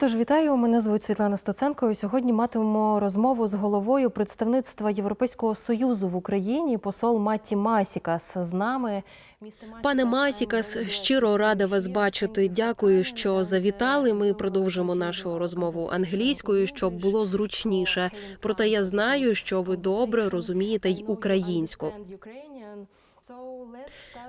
Тож вітаю, мене звуть Світлана Стоценко. І сьогодні матимемо розмову з головою представництва Європейського союзу в Україні, посол Матті Масікас. З нами Пане Масікас, щиро рада вас бачити. Дякую, що завітали. Ми продовжимо нашу розмову англійською, щоб було зручніше. Проте я знаю, що ви добре розумієте й українську.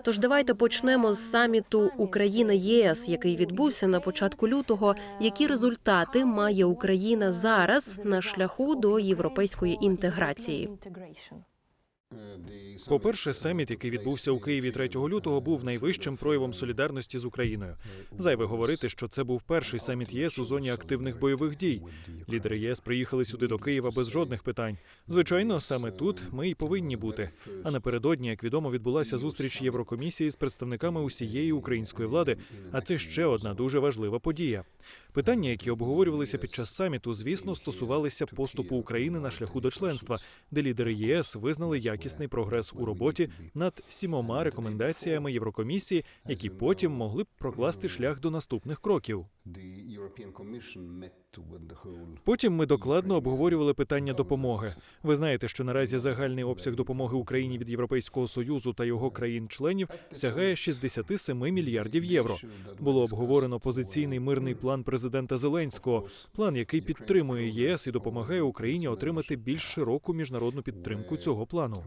Тож давайте почнемо з саміту Україна єС, який відбувся на початку лютого. Які результати має Україна зараз на шляху до європейської інтеграції? По-перше, саміт, який відбувся у Києві 3 лютого, був найвищим проявом солідарності з Україною. Зайве говорити, що це був перший саміт ЄС у зоні активних бойових дій. Лідери ЄС приїхали сюди до Києва без жодних питань. Звичайно, саме тут ми і повинні бути. А напередодні, як відомо, відбулася зустріч Єврокомісії з представниками усієї української влади. А це ще одна дуже важлива подія. Питання, які обговорювалися під час саміту, звісно, стосувалися поступу України на шляху до членства, де лідери єС визнали якісний прогрес у роботі над сімома рекомендаціями Єврокомісії, які потім могли б прокласти шлях до наступних кроків. Потім ми докладно обговорювали питання допомоги. Ви знаєте, що наразі загальний обсяг допомоги Україні від Європейського союзу та його країн-членів сягає 67 мільярдів євро. Було обговорено позиційний мирний план президента Зеленського, план, який підтримує ЄС і допомагає Україні отримати більш широку міжнародну підтримку цього плану.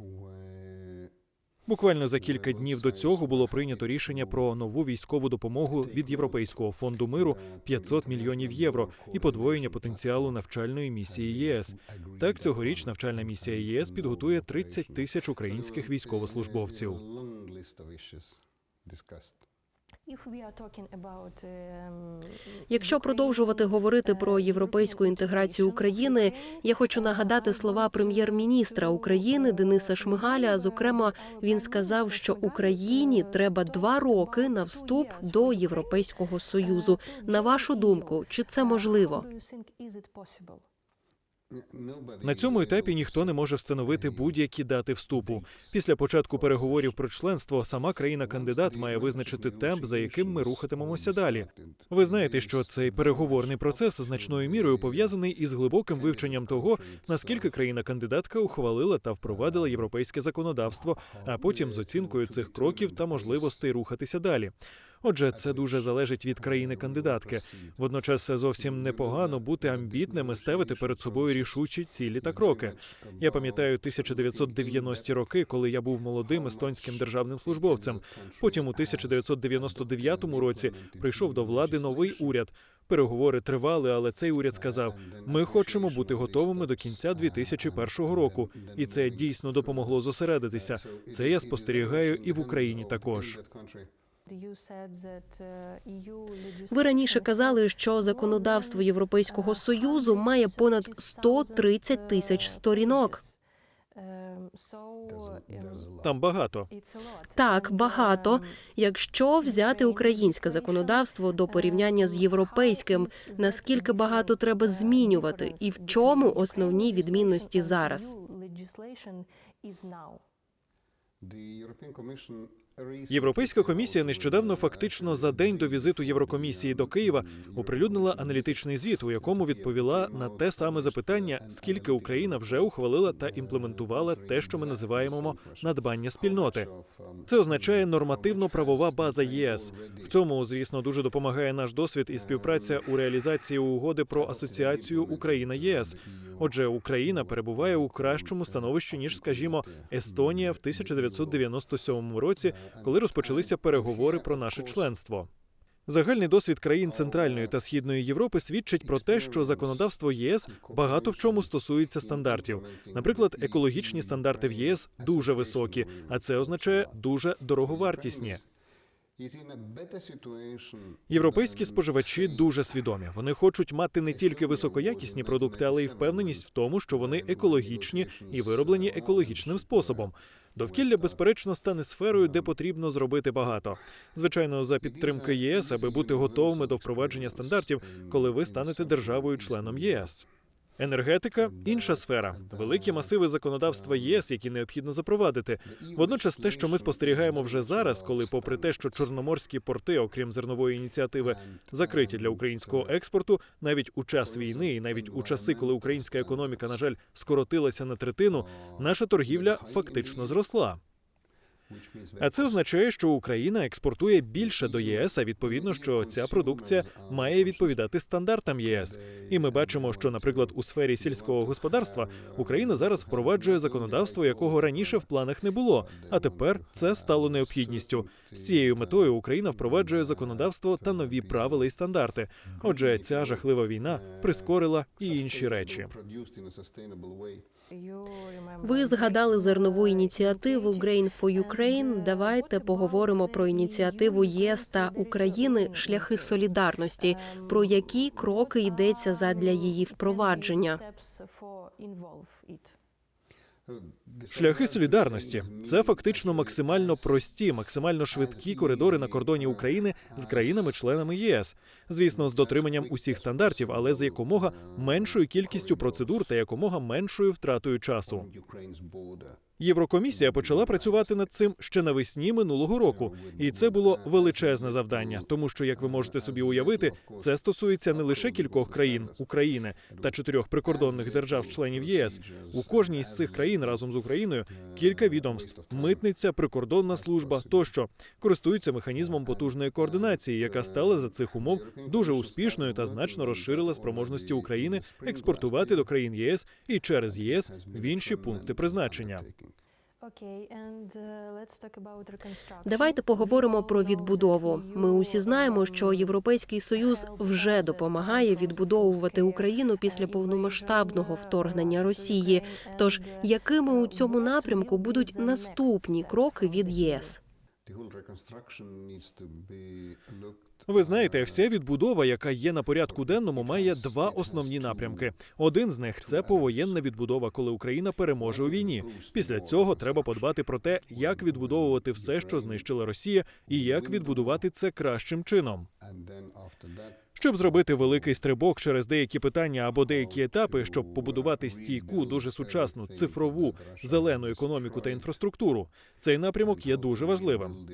Буквально за кілька днів до цього було прийнято рішення про нову військову допомогу від Європейського фонду миру 500 мільйонів євро і подвоєння потенціалу навчальної місії єС. Так, цьогоріч навчальна місія єС підготує 30 тисяч українських військовослужбовців. Якщо продовжувати говорити про європейську інтеграцію України, я хочу нагадати слова прем'єр-міністра України Дениса Шмигаля. Зокрема, він сказав, що Україні треба два роки на вступ до Європейського союзу. На вашу думку, чи це можливо? На цьому етапі ніхто не може встановити будь-які дати вступу. Після початку переговорів про членство сама країна-кандидат має визначити темп, за яким ми рухатимемося далі. Ви знаєте, що цей переговорний процес значною мірою пов'язаний із глибоким вивченням того, наскільки країна-кандидатка ухвалила та впровадила європейське законодавство, а потім з оцінкою цих кроків та можливостей рухатися далі. Отже, це дуже залежить від країни-кандидатки. Водночас зовсім непогано бути амбітним і ставити перед собою рішучі цілі та кроки. Я пам'ятаю 1990-ті роки, коли я був молодим естонським державним службовцем. Потім у 1999 році прийшов до влади новий уряд. Переговори тривали, але цей уряд сказав: ми хочемо бути готовими до кінця 2001 року, і це дійсно допомогло зосередитися. Це я спостерігаю і в Україні також. Ви раніше казали, що законодавство Європейського союзу має понад 130 тисяч сторінок. Там багато. Так, багато. Якщо взяти українське законодавство до порівняння з європейським, наскільки багато треба змінювати, і в чому основні відмінності зараз? Європейська комісія нещодавно, фактично за день до візиту Єврокомісії до Києва, оприлюднила аналітичний звіт, у якому відповіла на те саме запитання, скільки Україна вже ухвалила та імплементувала те, що ми називаємо надбання спільноти. Це означає нормативно-правова база ЄС. В цьому, звісно, дуже допомагає наш досвід і співпраця у реалізації угоди про асоціацію Україна ЄС. Отже, Україна перебуває у кращому становищі ніж, скажімо, Естонія в 1997 році, коли розпочалися переговори про наше членство. Загальний досвід країн Центральної та Східної Європи свідчить про те, що законодавство ЄС багато в чому стосується стандартів. Наприклад, екологічні стандарти в ЄС дуже високі, а це означає дуже дороговартісні. Європейські споживачі дуже свідомі. Вони хочуть мати не тільки високоякісні продукти, але й впевненість в тому, що вони екологічні і вироблені екологічним способом. Довкілля, безперечно, стане сферою, де потрібно зробити багато. Звичайно, за підтримки ЄС, аби бути готовими до впровадження стандартів, коли ви станете державою-членом ЄС. Енергетика інша сфера, великі масиви законодавства ЄС, які необхідно запровадити. Водночас, те, що ми спостерігаємо вже зараз, коли, попри те, що чорноморські порти, окрім зернової ініціативи, закриті для українського експорту, навіть у час війни, і навіть у часи, коли українська економіка, на жаль, скоротилася на третину, наша торгівля фактично зросла. А це означає, що Україна експортує більше до ЄС, а відповідно, що ця продукція має відповідати стандартам ЄС. І ми бачимо, що, наприклад, у сфері сільського господарства Україна зараз впроваджує законодавство, якого раніше в планах не було. А тепер це стало необхідністю. З цією метою Україна впроваджує законодавство та нові правила і стандарти. Отже, ця жахлива війна прискорила і інші речі. Ви згадали зернову ініціативу Grain for Ukraine. Давайте поговоримо про ініціативу ЄС та України шляхи солідарності. Про які кроки йдеться задля її впровадження? Шляхи солідарності це фактично максимально прості, максимально швидкі коридори на кордоні України з країнами-членами ЄС. Звісно, з дотриманням усіх стандартів, але з якомога меншою кількістю процедур та якомога меншою втратою часу. Єврокомісія почала працювати над цим ще навесні минулого року, і це було величезне завдання, тому що, як ви можете собі уявити, це стосується не лише кількох країн України та чотирьох прикордонних держав-членів ЄС. У кожній з цих країн разом з Україною кілька відомств: митниця, прикордонна служба тощо користуються механізмом потужної координації, яка стала за цих умов дуже успішною та значно розширила спроможності України експортувати до країн ЄС і через ЄС в інші пункти призначення. Давайте поговоримо про відбудову. Ми усі знаємо, що Європейський союз вже допомагає відбудовувати Україну після повномасштабного вторгнення Росії. Тож якими у цьому напрямку будуть наступні кроки від ЄС? Ви знаєте, вся відбудова, яка є на порядку денному, має два основні напрямки. Один з них це повоєнна відбудова, коли Україна переможе у війні. Після цього треба подбати про те, як відбудовувати все, що знищила Росія, і як відбудувати це кращим чином. Щоб зробити великий стрибок через деякі питання або деякі етапи, щоб побудувати стійку, дуже сучасну цифрову зелену економіку та інфраструктуру, цей напрямок є дуже важливим.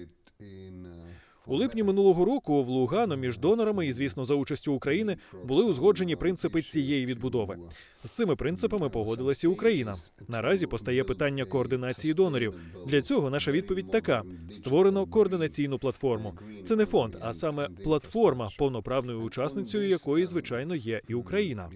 У липні минулого року в Лугано між донорами і, звісно, за участю України були узгоджені принципи цієї відбудови. З цими принципами погодилася і Україна. Наразі постає питання координації донорів. Для цього наша відповідь така: створено координаційну платформу. Це не фонд, а саме платформа, повноправною учасницею якої, звичайно, є і Україна.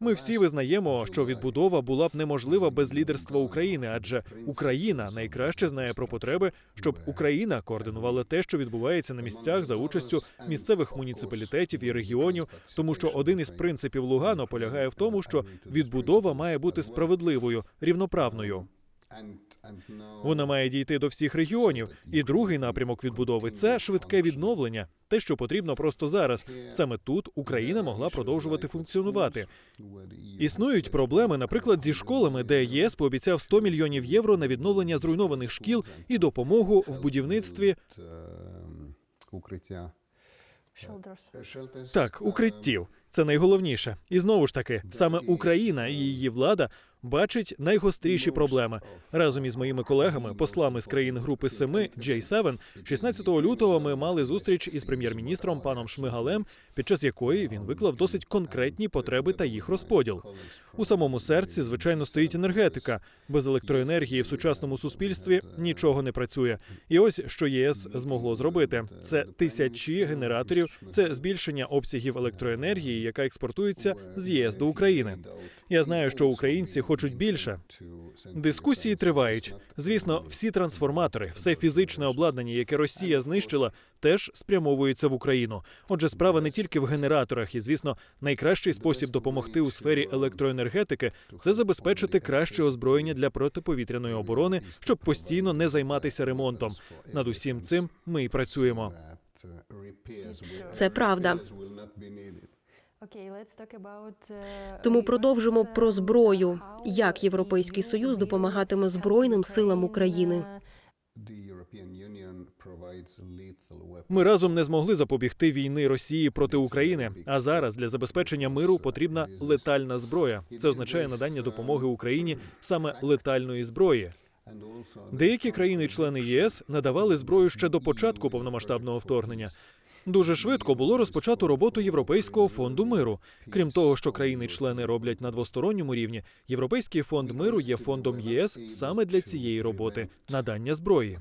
Ми всі визнаємо, що відбудова була б неможлива без лідерства України, адже Україна найкраще знає про потреби, щоб Україна координувала те, що відбувається на місцях за участю місцевих муніципалітетів і регіонів. Тому що один із принципів Лугано полягає в тому, що відбудова має бути справедливою, рівноправною. Вона має дійти до всіх регіонів. І другий напрямок відбудови це швидке відновлення. Те, що потрібно просто зараз. Саме тут Україна могла продовжувати функціонувати. Існують проблеми, наприклад, зі школами, де ЄС пообіцяв 100 мільйонів євро на відновлення зруйнованих шкіл і допомогу в будівництві укриття. так укриттів. Це найголовніше. І знову ж таки, саме Україна і її влада бачить найгостріші проблеми. Разом із моїми колегами, послами з країн групи Семи J7, 16 лютого ми мали зустріч із прем'єр-міністром паном Шмигалем, під час якої він виклав досить конкретні потреби та їх розподіл. У самому серці, звичайно, стоїть енергетика. Без електроенергії в сучасному суспільстві нічого не працює. І ось що ЄС змогло зробити: це тисячі генераторів, це збільшення обсягів електроенергії, яка експортується з ЄС до України. Я знаю, що українці хочуть більше. Дискусії тривають. Звісно, всі трансформатори, все фізичне обладнання, яке Росія знищила, теж спрямовується в Україну. Отже, справа не тільки в генераторах, і звісно, найкращий спосіб допомогти у сфері електроенергетики це забезпечити краще озброєння для протиповітряної оборони, щоб постійно не займатися ремонтом. Над усім цим ми і працюємо. Це правда. Uh, Тому продовжимо про зброю. Як Європейський союз допомагатиме збройним силам України? Ми разом не змогли запобігти війни Росії проти України. А зараз для забезпечення миру потрібна летальна зброя. Це означає надання допомоги Україні саме летальної зброї. Деякі країни-члени ЄС надавали зброю ще до початку повномасштабного вторгнення. Дуже швидко було розпочато роботу Європейського фонду миру. Крім того, що країни-члени роблять на двосторонньому рівні, Європейський фонд миру є фондом ЄС саме для цієї роботи надання зброї.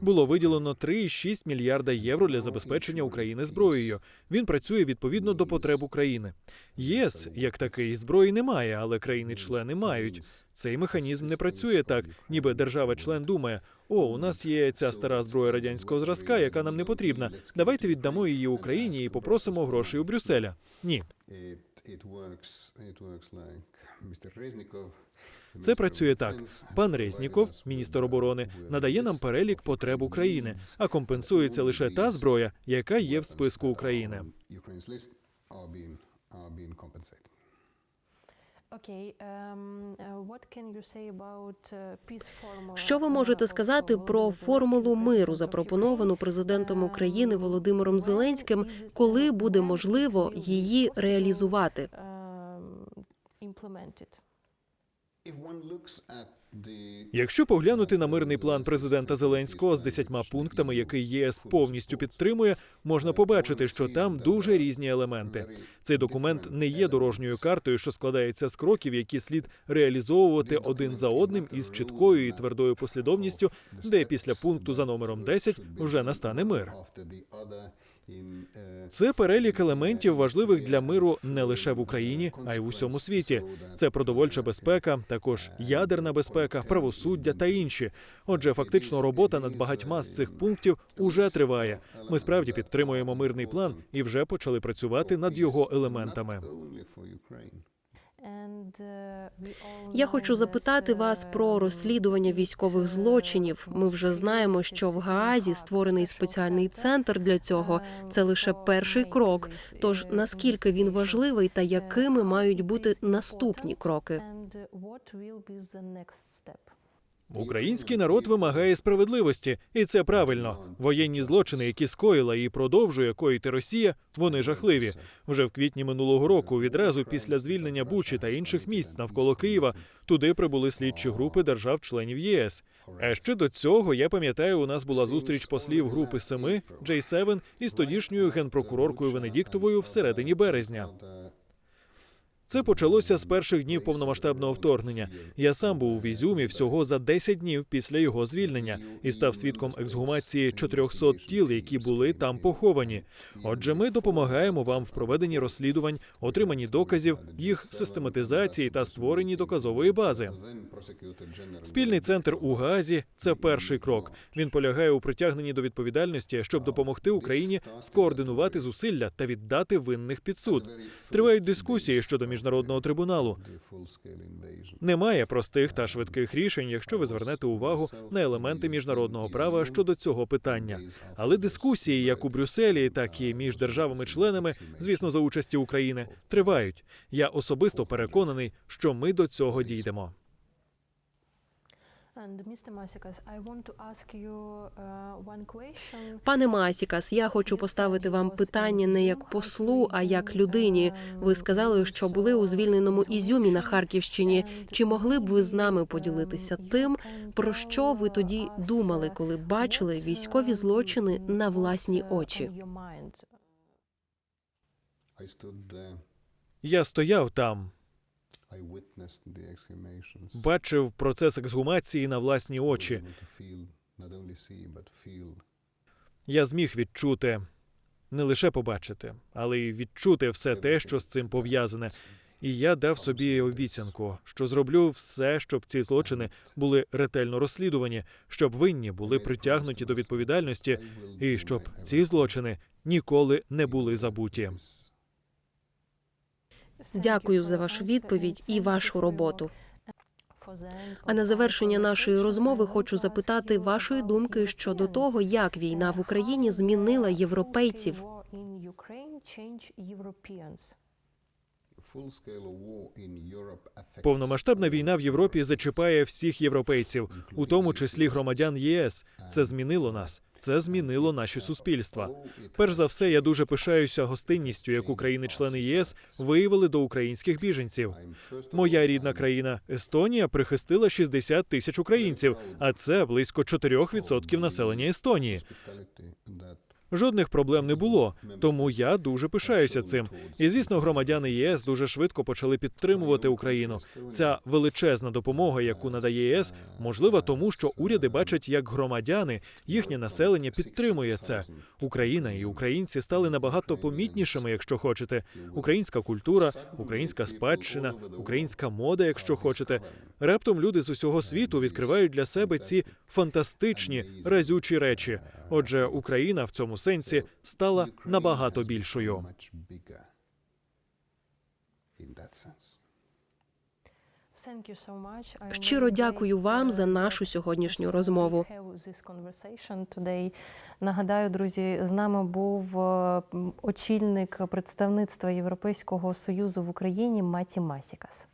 Було виділено 3,6 мільярда євро для забезпечення України зброєю. Він працює відповідно до потреб України. ЄС як такий зброї немає, але країни-члени мають. Цей механізм не працює так, ніби держава-член думає: о, у нас є ця стара зброя радянського зразка, яка нам не потрібна. Давайте віддамо її Україні і попросимо грошей у Брюсселя. Ні, це працює так. Пан Резніков, міністр оборони, надає нам перелік потреб України, а компенсується лише та зброя, яка є в списку України. Що ви можете сказати про формулу миру, запропоновану президентом України Володимиром Зеленським, коли буде можливо її реалізувати? Якщо поглянути на мирний план президента Зеленського з десятьма пунктами, який ЄС повністю підтримує, можна побачити, що там дуже різні елементи. Цей документ не є дорожньою картою, що складається з кроків, які слід реалізовувати один за одним із чіткою і твердою послідовністю, де після пункту за номером 10 вже настане мир. Це перелік елементів важливих для миру не лише в Україні, а й в усьому світі. Це продовольча безпека, також ядерна безпека, правосуддя та інші. Отже, фактично робота над багатьма з цих пунктів уже триває. Ми справді підтримуємо мирний план і вже почали працювати над його елементами. Я хочу запитати вас про розслідування військових злочинів. Ми вже знаємо, що в Гаазі створений спеціальний центр для цього. Це лише перший крок. Тож наскільки він важливий та якими мають бути наступні кроки? Український народ вимагає справедливості, і це правильно. Воєнні злочини, які скоїла і продовжує коїти Росія, вони жахливі. Вже в квітні минулого року, відразу після звільнення Бучі та інших місць навколо Києва, туди прибули слідчі групи держав-членів ЄС. А ще до цього я пам'ятаю, у нас була зустріч послів групи семи J7 із тодішньою генпрокуроркою Венедіктовою всередині березня. Це почалося з перших днів повномасштабного вторгнення. Я сам був у Ізюмі всього за 10 днів після його звільнення і став свідком ексгумації 400 тіл, які були там поховані. Отже, ми допомагаємо вам в проведенні розслідувань, отриманні доказів, їх систематизації та створенні доказової бази. Спільний центр у Гаазі це перший крок. Він полягає у притягненні до відповідальності, щоб допомогти Україні скоординувати зусилля та віддати винних під суд. Тривають дискусії щодо міжнародного трибуналу. Немає простих та швидких рішень, якщо ви звернете увагу на елементи міжнародного права щодо цього питання. Але дискусії, як у Брюсселі, так і між державами-членами, звісно, за участі України, тривають. Я особисто переконаний, що ми до цього дійдемо. Пане Масікас, я хочу поставити вам питання не як послу, а як людині. Ви сказали, що були у звільненому Ізюмі на Харківщині. Чи могли б ви з нами поділитися тим, про що ви тоді думали, коли бачили військові злочини на власні очі? Я стояв там, бачив процес ексгумації на власні очі. Я зміг відчути не лише побачити, але й відчути все те, що з цим пов'язане. І я дав собі обіцянку, що зроблю все, щоб ці злочини були ретельно розслідувані, щоб винні були притягнуті до відповідальності, і щоб ці злочини ніколи не були забуті. Дякую за вашу відповідь і вашу роботу. А на завершення нашої розмови хочу запитати вашої думки щодо того, як війна в Україні змінила європейців. Повномасштабна війна в Європі зачіпає всіх європейців, у тому числі громадян ЄС. Це змінило нас. Це змінило наші суспільства. Перш за все, я дуже пишаюся гостинністю, яку країни-члени ЄС виявили до українських біженців. Моя рідна країна Естонія прихистила 60 тисяч українців, а це близько 4% населення Естонії. Жодних проблем не було, тому я дуже пишаюся цим. І звісно, громадяни ЄС дуже швидко почали підтримувати Україну. Ця величезна допомога, яку надає ЄС, можлива тому, що уряди бачать, як громадяни, їхнє населення підтримує це. Україна і українці стали набагато помітнішими, якщо хочете. Українська культура, українська спадщина, українська мода, якщо хочете. Раптом люди з усього світу відкривають для себе ці фантастичні разючі речі. Отже, Україна в цьому сенсі стала набагато більшою. Щиро дякую вам за нашу сьогоднішню розмову. Нагадаю, друзі, з нами був е, очільник представництва Європейського союзу в Україні Маті Масікас.